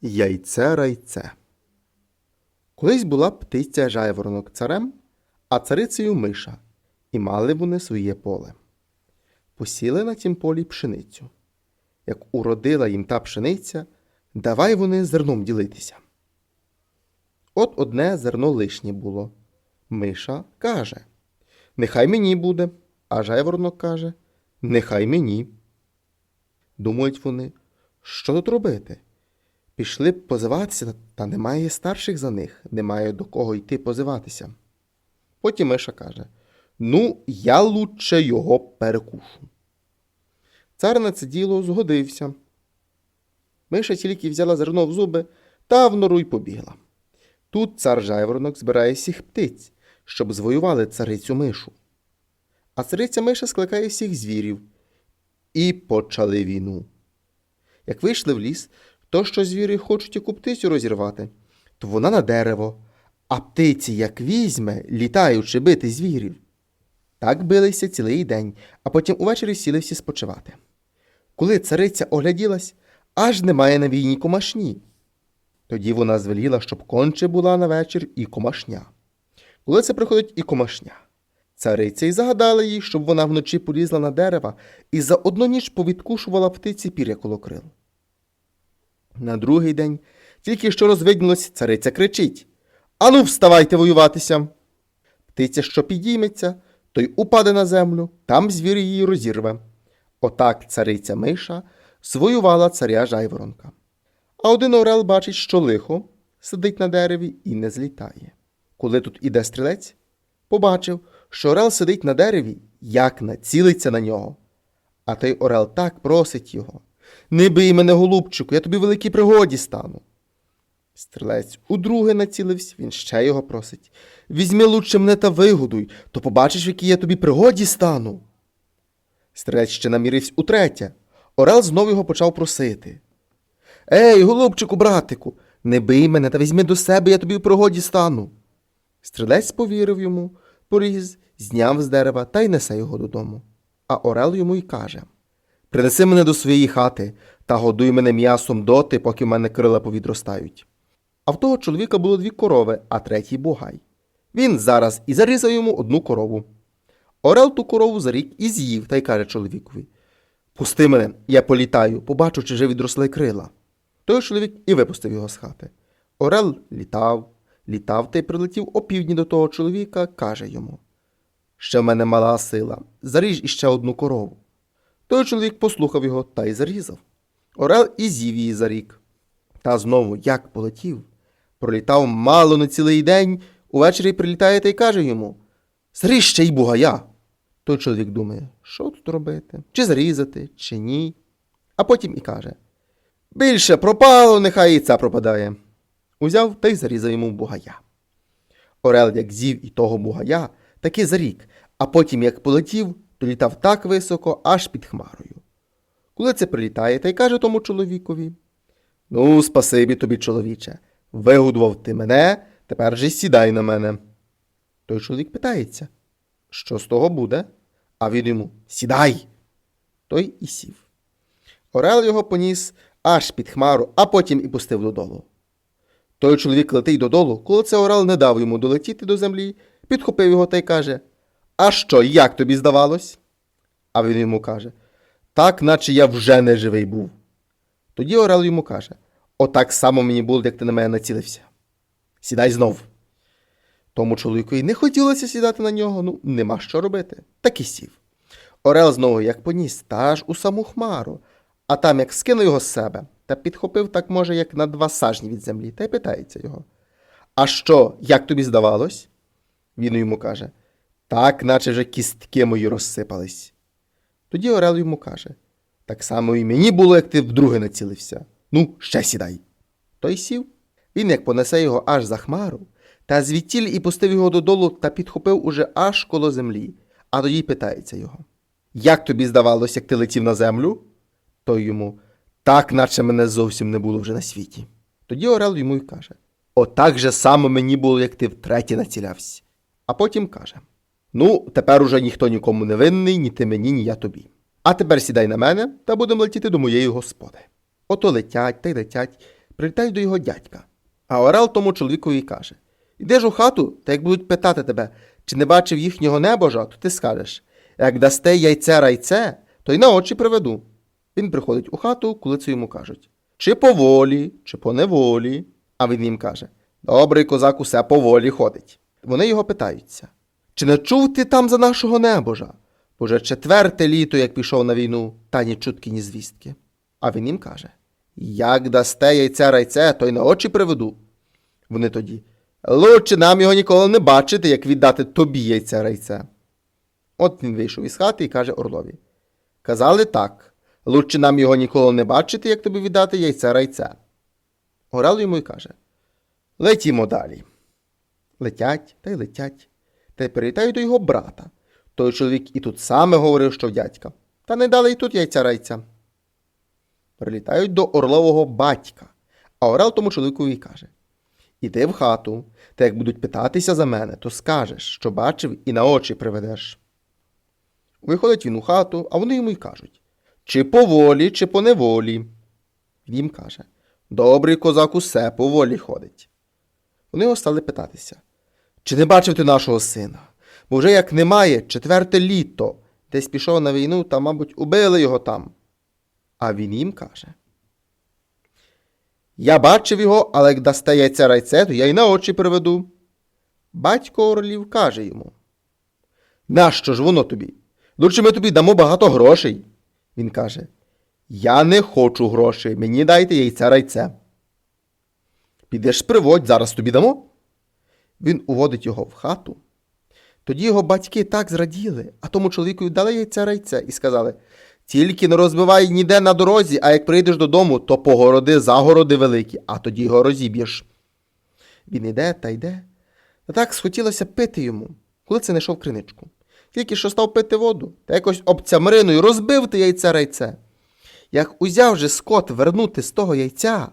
Яйце райце. Колись була птиця жайворонок царем, а царицею миша, і мали вони своє поле. Посіли на тім полі пшеницю. Як уродила їм та пшениця, давай вони зерном ділитися. От одне зерно лишнє було. Миша каже: Нехай мені буде, а жайворонок каже: Нехай мені. Думають вони, що тут робити? Пішли б позиватися, та немає старших за них, немає до кого йти позиватися. Потім Миша каже: Ну, я лучше його перекушу. Цар на це діло згодився. Миша тільки взяла зерно в зуби та в нору й побігла. Тут цар жайворонок збирає всіх птиць, щоб звоювали царицю мишу. А цариця миша скликає всіх звірів. І почали війну. Як вийшли в ліс, то що звірі хочуть яку птицю розірвати, то вона на дерево, а птиці, як візьме, літаючи бити звірів. Так билися цілий день, а потім увечері сіли всі спочивати. Коли цариця огляділась, аж немає на війні комашні. Тоді вона звеліла, щоб конче була на вечір і комашня. Коли це приходить і комашня. Цариця й загадала їй, щоб вона вночі полізла на дерева і за одну ніч повідкушувала птиці пір'я коло крил. На другий день, тільки що розвиднілось, цариця кричить Ану, вставайте воюватися. Птиця, що підійметься, той упаде на землю, там звір її розірве. Отак цариця Миша звоювала царя жайворонка. А один орел бачить, що лихо сидить на дереві і не злітає. Коли тут іде стрілець, побачив, що орел сидить на дереві, як націлиться на нього. А той орел так просить його. Не бий мене, голубчику, я тобі в великій пригоді стану. Стрілець удруге націлився, він ще його просить. Візьми лучше мене та вигодуй, то побачиш, в якій я тобі пригоді стану. Стрілець ще намірився утретє. Орел знов його почав просити. Ей, голубчику, братику, не бий мене та візьми до себе, я тобі в пригоді стану. Стрілець повірив йому, поліз, зняв з дерева та й несе його додому. А Орел йому й каже Принеси мене до своєї хати та годуй мене м'ясом доти, поки в мене крила повідростають. А в того чоловіка було дві корови, а третій бугай. Він зараз і зарізав йому одну корову. Орел ту корову зарік і з'їв та й каже чоловікові Пусти мене, я політаю, побачу, чи вже відросли крила. Той чоловік і випустив його з хати. Орел літав, літав та й прилетів опівдні до того чоловіка, каже йому Ще в мене мала сила, заріж іще одну корову. Той чоловік послухав його та й зарізав. Орел і з'їв її за рік. Та знову, як полетів, пролітав мало не цілий день, увечері прилітає та й каже йому Заріж ще й бугая. Той чоловік думає, що тут робити? Чи зарізати, чи ні. А потім і каже Більше пропало, нехай і це пропадає. Узяв та й зарізав йому бугая. Орел, як з'їв і того бугая, таки зарік, а потім, як полетів, то літав так високо, аж під хмарою. Коли це прилітає, та й каже тому чоловікові Ну, спасибі тобі, чоловіче, вигодував ти мене, тепер же сідай на мене. Той чоловік питається, що з того буде? А він йому Сідай. Той і сів. Орел його поніс аж під хмару, а потім і пустив додолу. Той чоловік летить додолу, коли це Орел не дав йому долетіти до землі, підхопив його та й каже А що, як тобі здавалось? А він йому каже Так, наче я вже не живий був. Тоді Орел йому каже Отак само мені було, як ти на мене націлився. Сідай знов. Тому чоловіку й не хотілося сідати на нього, ну нема що робити. Так і сів. Орел знову як поніс, та аж у саму хмару, а там як скинув його з себе, та підхопив так, може, як на два сажні від землі, та й питається його. А що, як тобі здавалось? Він йому каже Так, наче вже кістки мої розсипались. Тоді Орел йому каже Так само і мені було, як ти вдруге націлився. Ну, ще сідай. Той сів. Він як понесе його аж за хмару, та звідтіль і пустив його додолу та підхопив уже аж коло землі, а тоді питається його. Як тобі здавалось, як ти летів на землю? Той йому так, наче мене зовсім не було вже на світі. Тоді Орел йому й каже Отак же само мені було, як ти втретє націлявся. А потім каже Ну, тепер уже ніхто нікому не винний, ні ти мені, ні я тобі. А тепер сідай на мене та будемо летіти до моєї господи. Ото летять та й летять, прилітають до його дядька. А Орел тому чоловікові каже: Ідеш у хату, та як будуть питати тебе, чи не бачив їхнього небожа, то ти скажеш: як дасте яйце райце, то й на очі приведу. Він приходить у хату, коли це йому кажуть: чи по волі, чи по неволі. А він їм каже: Добрий козак усе по волі ходить. Вони його питаються: Чи не чув ти там за нашого небожа? Бо вже четверте літо, як пішов на війну, та ні чутки, ні звістки. А він їм каже: Як дасте яйце райце, то й на очі приведу. Вони тоді. Лучше нам його ніколи не бачити, як віддати тобі яйце райце. От він вийшов із хати і каже Орлові. Казали так. Лучше нам його ніколи не бачити, як тобі віддати яйце райце. Орел йому й каже: Летімо далі. Летять та й летять, та й перелітають до його брата. Той чоловік і тут саме говорив, що в дядька, та не дали й тут яйця райця. Прилітають до Орлового батька, а Орел тому чоловікові каже: Іди в хату, та як будуть питатися за мене, то скажеш, що бачив і на очі приведеш. Виходить він у хату, а вони йому й кажуть чи по волі, чи по неволі. Він їм каже Добрий козак усе по волі ходить. Вони його стали питатися Чи не бачив ти нашого сина? Бо вже як немає, четверте літо, десь пішов на війну, та, мабуть, убили його там. А він їм каже Я бачив його, але як дасте яйце райце, то я й на очі приведу. Батько Орлів каже йому Нащо ж воно тобі? Лучше ми тобі дамо багато грошей. Він каже Я не хочу грошей, мені дайте яйця райце. Підеш приводь, зараз тобі дамо. Він уводить його в хату. Тоді його батьки так зраділи, а тому чоловікові дали яйця райце і сказали тільки не розбивай ніде на дорозі, а як прийдеш додому, то погороди загороди великі, а тоді його розіб'єш. Він іде та йде. Та так схотілося пити йому, коли це не йшов криничку. Тільки що став пити воду, та якось обцямриною розбив те яйце райце. Як узяв же скот вернути з того яйця,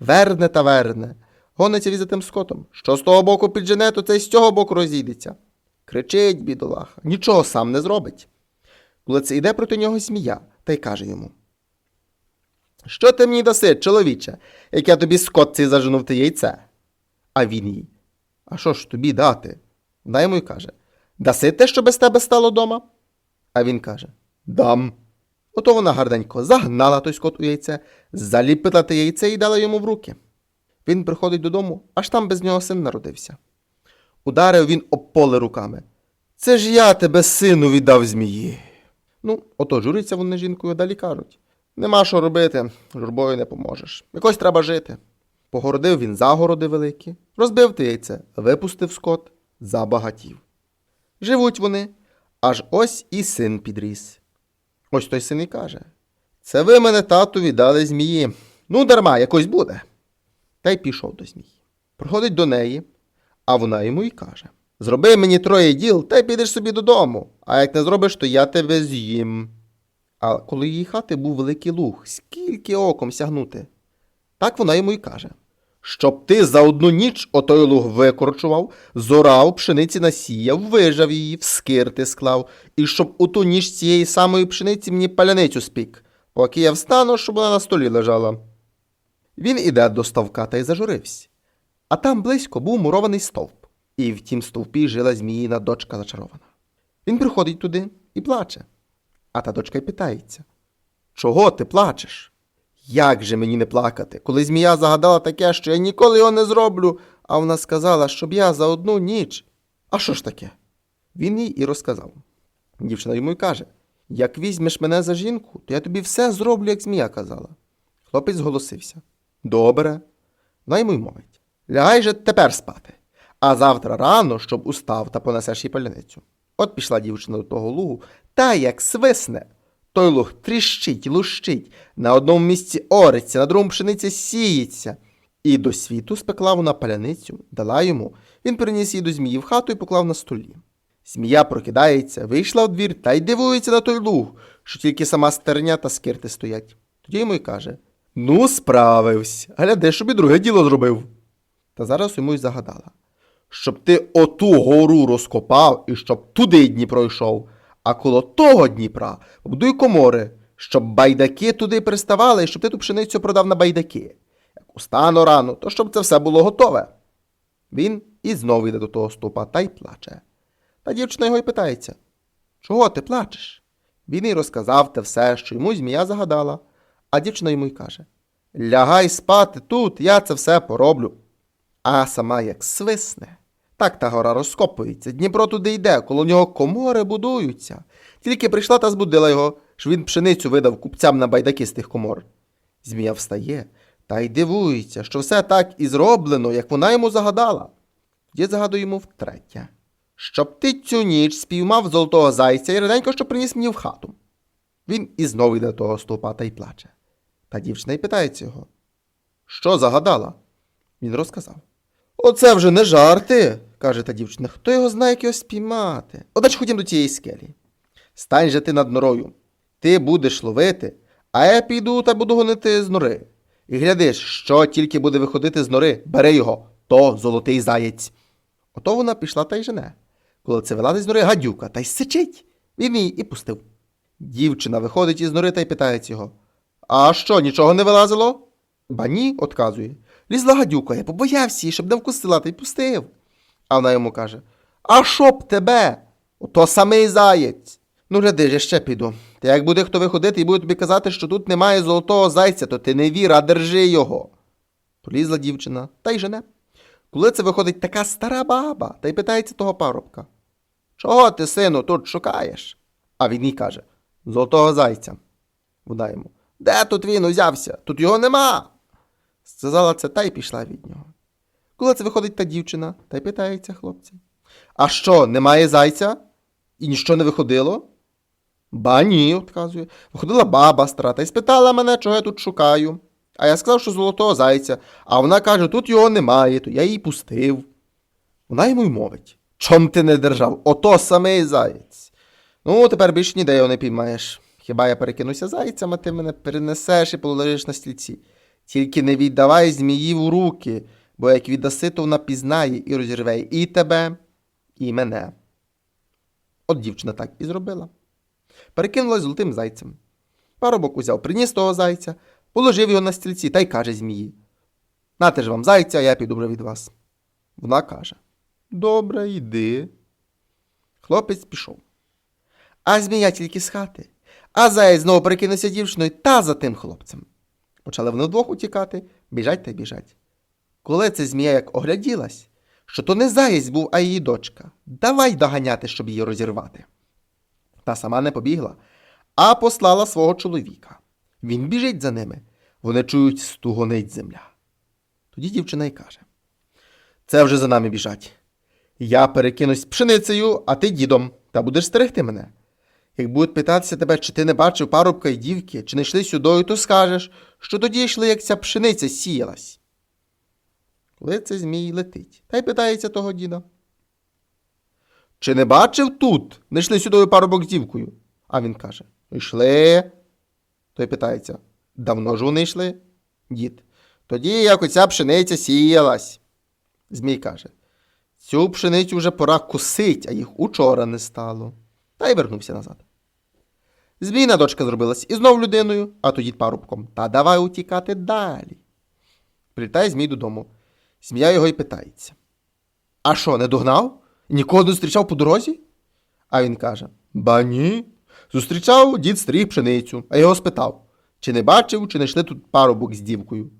верне та верне, гониться він за тим скотом. Що з того боку піджене, то це й з цього боку розійдеться. Кричить, бідолаха, нічого сам не зробить. Коли це йде проти нього змія, та й каже йому: Що ти мені даси, чоловіче, як я тобі скот цей заженув те яйце? А він їй. А що ж тобі дати? Дай йому й каже: Даси те, що без тебе стало дома? А він каже: Дам. Ото вона гарненько загнала той скот у яйце, заліпила те яйце і дала йому в руки. Він приходить додому, аж там без нього син народився. Ударив він об поле руками. Це ж я тебе, сину, віддав змії. Ну, ото журиться вони жінкою, далі кажуть. Нема що робити, журбою не поможеш. Якось треба жити. Погородив він загороди великі, розбив те яйце, випустив скот, забагатів. Живуть вони, аж ось і син підріс. Ось той син і каже: Це ви мене тату віддали змії. Ну, дарма, якось буде. Та й пішов до змії. Проходить до неї, а вона йому й каже: Зроби мені троє діл, та й підеш собі додому, а як не зробиш, то я тебе з'їм. А коли її хати був великий луг, скільки оком сягнути. Так вона йому й каже. Щоб ти за одну ніч отой луг викорчував, зорав, пшениці насіяв, вижав її, в скирти склав, і щоб у ту ніч цієї самої пшениці мені паляницю спік, поки я встану, щоб вона на столі лежала. Він іде до ставка та й зажурився. А там близько був мурований стовп, і в тім стовпі жила зміїна дочка зачарована. Він приходить туди і плаче. А та дочка й питається: Чого ти плачеш? Як же мені не плакати, коли змія загадала таке, що я ніколи його не зроблю, а вона сказала, щоб я за одну ніч. А що ж таке? Він їй і розказав. Дівчина йому й каже: Як візьмеш мене за жінку, то я тобі все зроблю, як змія казала. Хлопець зголосився. Добре. Вона йому й мовить. Лягай же тепер спати, а завтра рано, щоб устав та понесеш їй паляницю. От пішла дівчина до того лугу, та як свисне. Той луг тріщить, лущить, на одному місці ориться, на другому пшениця сіється. І до світу спекла вона паляницю, дала йому, він приніс її до змії в хату і поклав на столі. Змія прокидається, вийшла в двір та й дивується на той луг, що тільки сама стерня та скирти стоять. Тоді йому й каже: Ну, справився, гляди, щоб і друге діло зробив. Та зараз йому й загадала, щоб ти оту гору розкопав і щоб туди Дніпро йшов, а коло того Дніпра побудуй комори, щоб байдаки туди приставали і щоб ти ту пшеницю продав на байдаки. Як устану рано, то щоб це все було готове. Він і знову йде до того стовпа та й плаче. Та дівчина його й питається Чого ти плачеш? Він їй розказав те все, що йому змія загадала, а дівчина йому й каже Лягай спати тут, я це все пороблю. А сама як свисне. Так та гора розкопується, Дніпро туди йде, коло нього комори будуються. Тільки прийшла та збудила його, що він пшеницю видав купцям на байдаки з тих комор. Змія встає та й дивується, що все так і зроблено, як вона йому загадала. Тоді загадує йому втретє. Щоб ти цю ніч спіймав золотого зайця і раненько, що приніс мені в хату. Він і знову йде до того стовпа та й плаче. Та дівчина й питається його. Що загадала? Він розказав. Оце вже не жарти, каже та дівчина. Хто його знає, як його спіймати? Одначе ходім до тієї скелі. Стань же ти над норою. Ти будеш ловити, а я піду та буду гонити з нори. І глядиш, що тільки буде виходити з нори, бери його, то золотий заєць. Ото вона пішла та й жене. Коли це вилазить з нори гадюка та й сичить, він її і пустив. Дівчина виходить із нори та й питається його: А що, нічого не вилазило? Ба ні, отказує. Лізла гадюка, я побоявся її, щоб не вкусила, та й пустив. А вона йому каже: А що б тебе? Ото самий заєць. Ну, гляди, я ще піду. Та як буде хто виходити і буде тобі казати, що тут немає золотого зайця, то ти не вір, а держи його. Полізла дівчина та й жене. Коли це виходить така стара баба, та й питається того парубка. Чого ти, сину, тут шукаєш? А він їй каже Золотого зайця. Вона йому. Де тут він узявся? Тут його нема. Сказала це та й пішла від нього. Коли це виходить та дівчина, та й питається хлопця. А що, немає зайця? І ніщо не виходило? Ба ні, отказує. Виходила баба стара та й спитала мене, чого я тут шукаю. А я сказав, що золотого зайця, а вона каже, тут його немає, то я її пустив. Вона йому й мовить. Чом ти не держав? Ото самий заєць. Ну, тепер більше ніде його не піймаєш. Хіба я перекинуся зайцем, а ти мене перенесеш і положиш на стільці. Тільки не віддавай змії в руки, бо як віддаси, то вона пізнає і розірве і тебе, і мене. От дівчина так і зробила. Перекинулась золотим зайцем. Парубок узяв, приніс того зайця, положив його на стільці та й каже змії. Нате ж вам зайця, я піду вже від вас. Вона каже: Добре, йди. Хлопець пішов. А змія тільки з хати. А заєць знову перекинувся дівчиною та за тим хлопцем. Почали вони вдвох утікати, біжать та біжать. Коли це змія як огляділась, що то не заєць був, а її дочка. Давай доганяти, щоб її розірвати. Та сама не побігла, а послала свого чоловіка. Він біжить за ними. Вони чують, стугонить земля. Тоді дівчина й каже: Це вже за нами біжать. Я перекинусь пшеницею, а ти дідом, та будеш стерегти мене. Як будуть питатися тебе, чи ти не бачив парубка і дівки, чи не йшли сюдою, то скажеш, що тоді йшли, як ця пшениця сіялась. Коли це змій летить, та й питається того діда. Чи не бачив тут? Не йшли сюдою парубок з дівкою. А він каже: Йшли. Той питається: Давно ж вони йшли? Дід. Тоді, як оця пшениця сіялась. Змій каже: Цю пшеницю вже пора косить, а їх учора не стало. Та й вернувся назад. Змійна дочка зробилась і знов людиною, а тоді парубком. Та давай утікати далі. Прилітає Змій додому. Змія його й питається. А що, не догнав? Нікого не зустрічав по дорозі? А він каже: Ба ні. Зустрічав дід стриг пшеницю, а його спитав, чи не бачив, чи не йшли тут парубок з дівкою.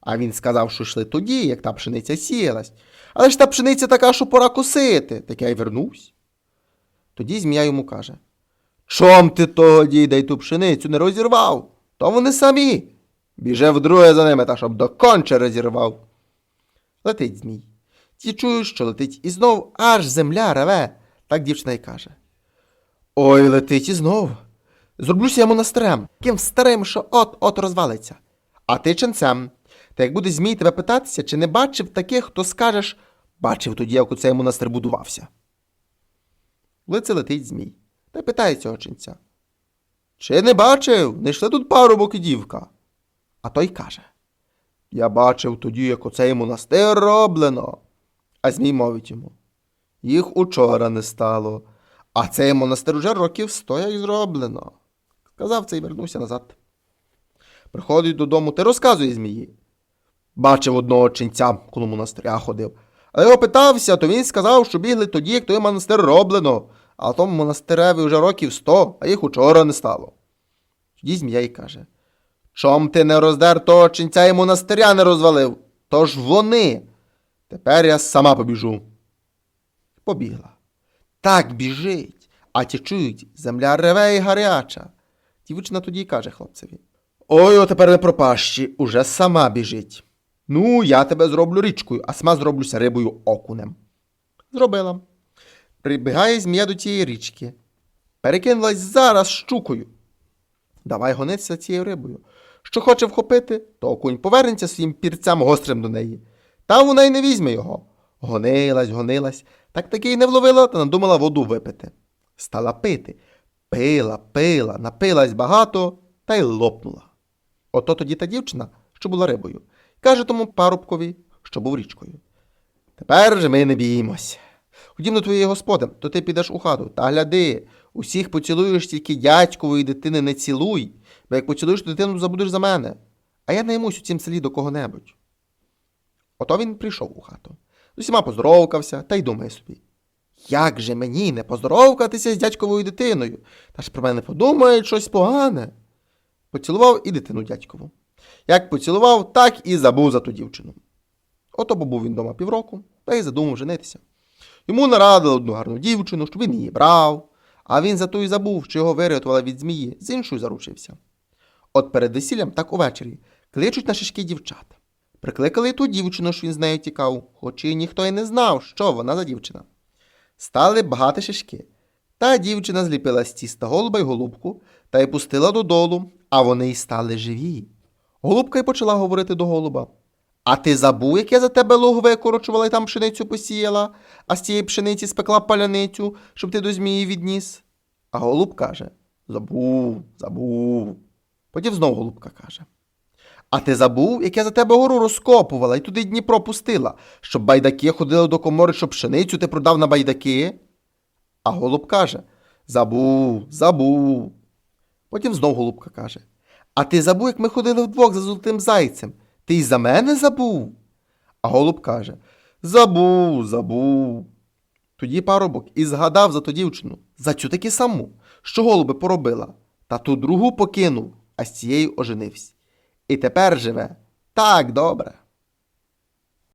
А він сказав, що йшли тоді, як та пшениця сіялась. Але ж та пшениця така, що пора косити, так я й вернусь. Тоді змія йому каже: Чом ти того діда ту пшеницю не розірвав? То вони самі. Біже вдруге за ними, та щоб доконче розірвав. Летить змій. Ті чують, що летить, і знов аж земля реве. Так дівчина й каже. Ой, летить і знов. Зроблюся я монастирем, ким старим, що от-от розвалиться. А ти ченцем. Та як буде змій тебе питатися, чи не бачив таких, то скажеш, бачив тоді, як у цей монастир будувався. Лице летить змій. Та питає цього ченця. Чи не бачив? Не йшли тут парубок і дівка. А той каже. Я бачив тоді, як оцей монастир роблено. А Змій мовить йому. Їх учора не стало, а цей монастир уже років сто як зроблено. Сказав це і вернувся назад. Приходить додому та розказує Змії. Бачив одного ченця, коли монастиря ходив. Але його питався, то він сказав, що бігли тоді, як той монастир роблено, а тому монастиреві вже років сто, а їх учора не стало. Тоді змія й каже: Чом ти не роздер того ченця і монастиря не розвалив? Тож вони. Тепер я сама побіжу. Побігла. Так біжить, а ті чують, земля реве і гаряча. Дівчина тоді й каже хлопцеві: Ой, о тепер не пропащі, уже сама біжить. Ну, я тебе зроблю річкою, а сама зроблюся рибою окунем. Зробила. Прибігає змія до тієї річки. Перекинулась зараз щукою. Давай гонитися цією рибою. Що хоче вхопити, то окунь повернеться своїм пірцям гострим до неї. Там вона й не візьме його. Гонилась, гонилась, так таки й не вловила та надумала воду випити. Стала пити. Пила, пила, напилась багато та й лопнула. Ото тоді та дівчина, що була рибою, каже тому парубкові, що був річкою. Тепер же ми не біємось. Ходім до твоєї господи, то ти підеш у хату. Та гляди, усіх поцілуєш тільки дядькової дитини не цілуй, бо як поцілуєш дитину, забудеш за мене. А я не ймусь у цім селі до кого-небудь. Ото він прийшов у хату. З усіма поздоровкався та й думає собі. Як же мені не поздоровкатися з дядьковою дитиною? Та ж про мене подумають щось погане. Поцілував і дитину дядькову. Як поцілував, так і забув за ту дівчину. Ото побув він дома півроку та й задумав женитися. Йому нарадили одну гарну дівчину, щоб він її брав, а він за то й забув, що його вирятувала від змії, з іншою заручився. От перед весіллям, так увечері, кличуть на шишки дівчата. Прикликали й ту дівчину, що він з нею тікав, хоч і ніхто й не знав, що вона за дівчина. Стали багато шишки. Та дівчина зліпила з тіста голуба й голубку та й пустила додолу, а вони й стали живі. Голубка й почала говорити до голуба. А ти забув, як я за тебе луг викорочувала і там пшеницю посіяла, а з цієї пшениці спекла паляницю, щоб ти до змії відніс? А голуб каже: Забув, забув. Потім знов голубка каже. А ти забув, як я за тебе гору розкопувала і туди Дніпро пустила, щоб байдаки ходили до комори, щоб пшеницю ти продав на байдаки? А голуб каже: Забув, забув. Потім знов голубка каже: А ти забув, як ми ходили вдвох за золотим зайцем? Ти й за мене забув? А голуб каже: Забув, забув. Тоді парубок і згадав за ту дівчину, за цю таки саму, що голуби поробила, та ту другу покинув, а з цією оженився. І тепер живе так добре.